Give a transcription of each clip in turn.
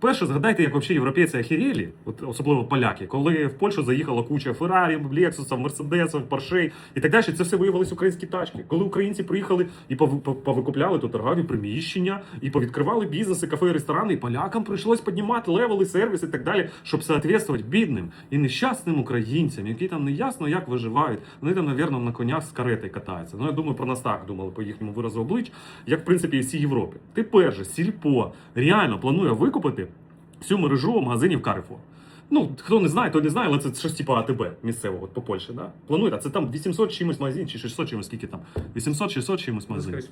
Перше, згадайте, як взагалі європейці охерєлі, от особливо поляки, коли в Польщу заїхала куча Феррарі, Лексусів, Мерседесів, Поршей і так далі. Це все виявилися українські тачки. Коли українці приїхали і пов- пов- повикупляли тут торгові приміщення, і повідкривали бізнеси, кафе, ресторани, і полякам прийшлось піднімати левели, сервіс і так далі, щоб соответствувати бідним і нещасним українцям, які там не ясно як виживають. Вони там, навірно, на конях з карети катаються. Ну я думаю, про нас так думали по їхньому виразу облич, як в принципі і всій Європі. Тепер же сільпо реально планує викупити всю мережу магазинів Carrefour. Ну, хто не знає, той не знає, але це щось типу АТБ місцевого от по Польщі, да? Планують, а це там 800 чимось магазин, чи 600 чимось, скільки там? 800-600 чимось магазин. Скрізь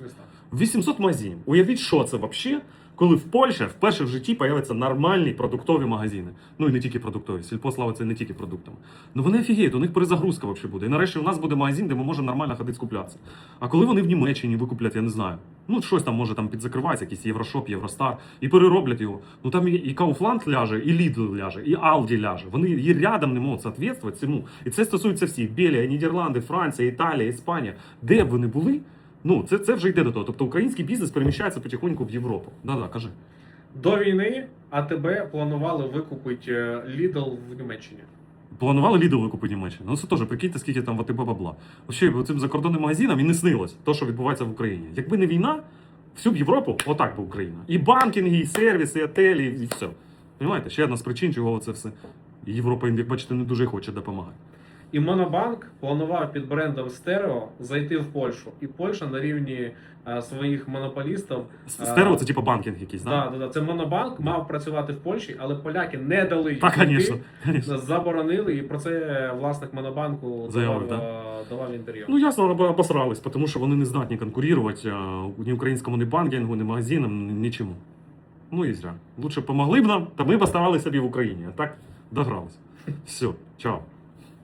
800 магазинів. Уявіть, що це взагалі, коли в Польщі вперше в житті появляться нормальні продуктові магазини. Ну і не тільки продуктові. Сільпо славиться не тільки продуктами. Ну вони офігіють, у них перезагрузка взагалі буде. І нарешті у нас буде магазин, де ми можемо нормально ходити скуплятися. А коли вони в Німеччині викуплять, я не знаю. Ну, щось там може там підзакривається, якийсь Єврошоп, Євростар, і перероблять його. Ну там і, Kaufland ляже, і Lidl ляже, і Aldi ляже. Вони і рядом не можуть соответствувати цьому. І це стосується всіх: Белія, Нідерланди, Франція, Італія, Іспанія. Де б вони були? Ну, це, це вже йде до того. Тобто український бізнес переміщається потихоньку в Європу. Да-да, кажи. До війни АТБ планували викупити е, Lidl в Німеччині. Планували Lidl викупити Німеччину. Ну це теж прикиньте, скільки там в АТБ бабла. Взагалі, цим закордонним магазинам і не снилось те, що відбувається в Україні. Якби не війна, всю б Європу отак би Україна. І банкінги, і сервіси, і отелі, і все. Понимаєте? Ще одна з причин, чого це все. Європа, як бачите, не дуже хоче допомагати. І Монобанк планував під брендом Стерео зайти в Польщу. І Польща на рівні е, своїх монополістів. Стерео це типу банкінг якийсь, Да, да, да, це Монобанк мав працювати в Польщі, але поляки не дали їм Так, звісно. заборонили, і про це власник Монобанку Заявив, давав, е, давав інтерв'ю. Ну, ясно, обосрались, тому що вони не здатні конкурувати а, ні українському ні банкінгу, ні магазинам, нічому. Ну і зря. Лучше помогли б нам, та ми б оставались собі в Україні. А так догрались. Все, чао.